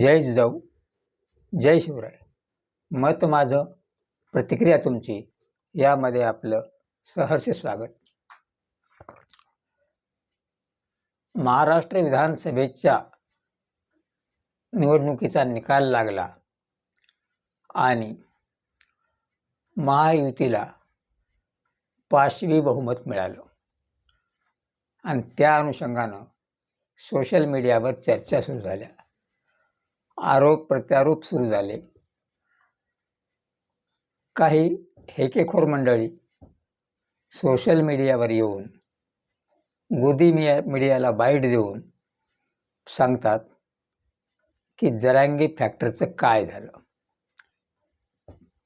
जय जिजाऊ जय शिवराय. मत माझं प्रतिक्रिया तुमची यामध्ये आपलं सहर्ष स्वागत. महाराष्ट्र विधानसभेच्या निवडणुकीचा निकाल लागला आणि महायुतीला पाचवी बहुमत मिळालं. आणि त्या अनुषंगानं सोशल मीडियावर चर्चा सुरू झाल्या. आरोप प्रत्यारोप सुरू झाले. काही हेकेखोर मंडळी सोशल मीडियावर येऊन गोदी मिया मीडियाला बाईट देऊन सांगतात की जरांगी फॅक्टरचं काय झालं.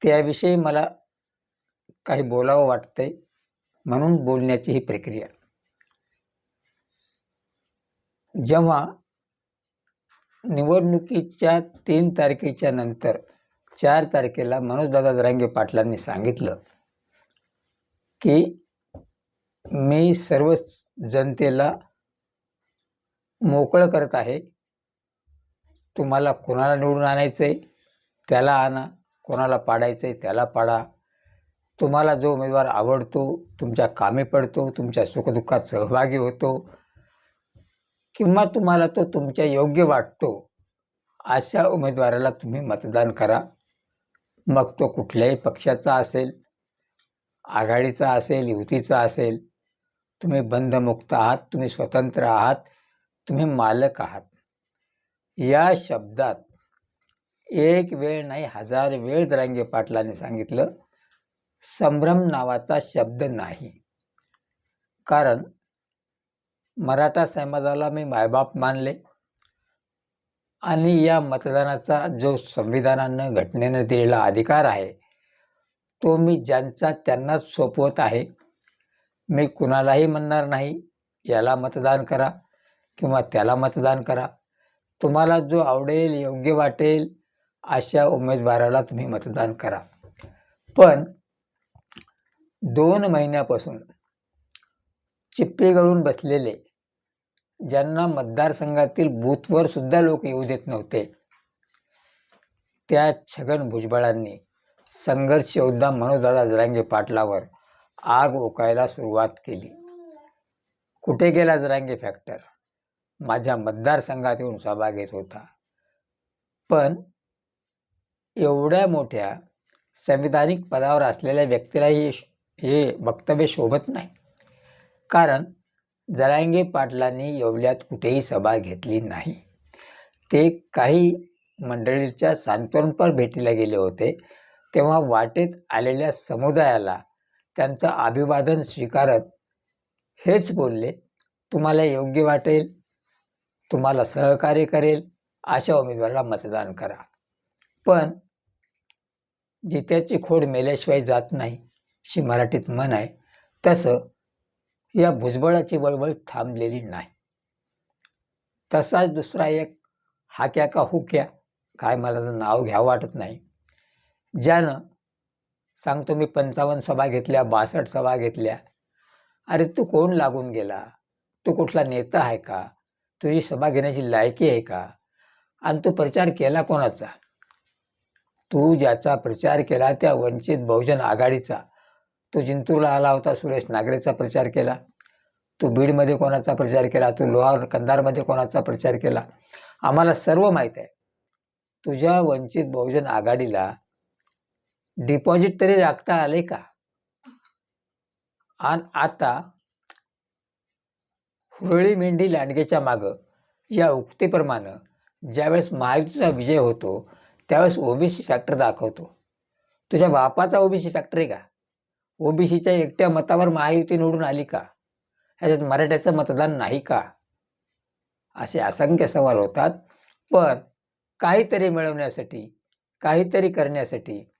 त्याविषयी मला काही बोलावं वाटतंय म्हणून बोलण्याची ही प्रक्रिया. जेव्हा निवडणुकीच्या तीन तारखेच्या नंतर चार तारखेला मनोजदादा जरांगे पाटलांनी सांगितलं की मी सर्व जनतेला मोकळं करत आहे. तुम्हाला कोणाला निवडून आणायचं आहे त्याला आणा. कोणाला पाडायचं आहे त्याला पाडा. तुम्हाला जो उमेदवार आवडतो तुमच्या कामी पडतो तुमच्या सुखदुःखात सहभागी होतो किंवा तुम्हाला तो तुमच्या योग्य वाटतो अशा उमेदवाराला तुम्ही मतदान करा. मग तो कुठल्याही पक्षाचा असेल आघाडीचा असेल युतीचा असेल तुम्ही बंधमुक्त आहात तुम्ही स्वतंत्र आहात तुम्ही मालक आहात. या शब्दात एक वेळ नाही हजार वेळ जरांगे पाटलांनी सांगितलं संभ्रम नावाचा शब्द नाही. कारण मराठा समाजाला मी मायबाप मानले आणि या मतदानाचा जो संविधानानं घटनेनं दिलेला अधिकार आहे तो मी ज्यांचा त्यांनाच सोपवत आहे. मी कुणालाही म्हणणार नाही याला मतदान करा किंवा त्याला मतदान करा. तुम्हाला जो आवडेल योग्य वाटेल अशा उमेदवाराला तुम्ही मतदान करा. पण दोन महिन्यापासून चिप्पे गळून बसलेले ज्यांना मतदारसंघातील बूथवर सुद्धा लोक येऊ देत नव्हते. त्या छगन भुजबळांनी संघर्ष योद्धा मनोजदादा जरांगे पाटलावर आग ओकायला सुरुवात केली. कुठे गेला जरांगे फॅक्टर माझ्या मतदारसंघात येऊन सहभाग घेत होता. पण एवढ्या मोठ्या संविधानिक पदावर असलेल्या व्यक्तीला हे हे वक्तव्य शोभत नाही. कारण जरांगे पाटलांनी येवल्यात कुठेही सभा घेतली नाही. ते काही मंडळीच्या सांत्वनपर भेटीला गेले होते. तेव्हा वाटेत आलेल्या समुदायाला त्यांचं अभिवादन स्वीकारत हेच बोलले तुम्हाला योग्य वाटेल तुम्हाला सहकार्य करेल अशा उमेदवाराला मतदान करा. पण जित्याची खोड मेल्याशिवाय जात नाही अशी मराठीत म्हण आहे. तसं या भुजबळाची बळबळ थांबलेली नाही. तसाच दुसरा एक हाक्या का हुक्या काय मला नाव घ्यावं वाटत नाही. ज्यानं सांगतो मी पंचावन्न सभा घेतल्या बासष्ट सभा घेतल्या. अरे तू कोण लागून गेला? तू कुठला नेता आहे का? तुझी सभा घेण्याची लायकी आहे का? आणि तू प्रचार केला कोणाचा? तू ज्याचा प्रचार केला त्या वंचित बहुजन आघाडीचा. तू जिंतूरला आला होता सुरेश नागरेचा प्रचार केला. तू बीडमध्ये कोणाचा प्रचार केला? तू लोहार कंधारमध्ये कोणाचा प्रचार केला? आम्हाला सर्व माहीत आहे. तुझ्या वंचित बहुजन आघाडीला डिपॉझिट तरी राखता आले का? आणि आता हुरळी मेंढी लांडगेच्या मागं या उक्तीप्रमाणे ज्यावेळेस महायुतीचा विजय होतो त्यावेळेस ओबीसी फॅक्टर दाखवतो. तुझ्या बापाचा ओबीसी फॅक्टर आहे का? ओबीसीच्या एकट्या मतावर महायुती निवडून आली का? ह्याच्यात मराठ्याचं मतदान नाही का? असे असंख्य सवाल होतात. पण काहीतरी मिळवण्यासाठी काहीतरी करण्यासाठी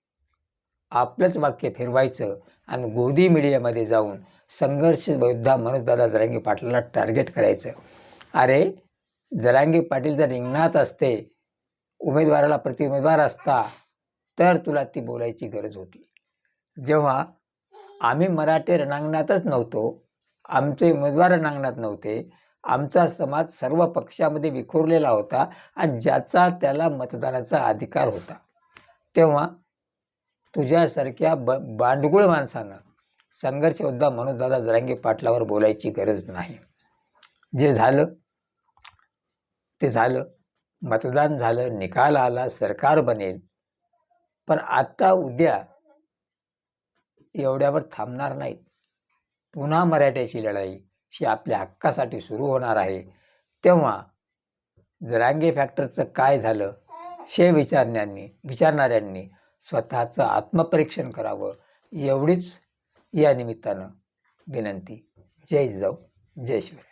आपलंच वाक्य फिरवायचं आणि गोदी मीडियामध्ये जाऊन संघर्ष योद्धा मनोजदादा जरांगी पाटलाला टार्गेट करायचं. अरे जरांगी पाटील जर रिंगणात असते उमेदवाराला प्रति उमेदवार असता तर तुला ती बोलायची गरज होती. जेव्हा आम्ही मराठी रणांगणातच नव्हतो. आमचे उमेदवार रणांगणात नव्हते. आमचा समाज सर्व पक्षामध्ये विखुरलेला होता आणि ज्याचा त्याला मतदानाचा अधिकार होता. तेव्हा तुझ्यासारख्या ब बांडगुळ माणसानं संघर्ष योद्धा मनोजदादा जरांगे पाटलावर बोलायची गरज नाही. जे झालं ते झालं. मतदान झालं निकाल आला सरकार बनेल. पण आत्ता उद्या एवढ्यावर थांबणार नाहीत. पुन्हा मराठ्याची लढाई ही आपल्या हक्कासाठी सुरू होणार आहे. तेव्हा जरांगे फॅक्टरचं काय झालं हे विचारण्यांनी विचारणाऱ्यांनी स्वतःचं आत्मपरीक्षण करावं एवढीच या निमित्तानं विनंती. जय जाऊ जय शिवराय.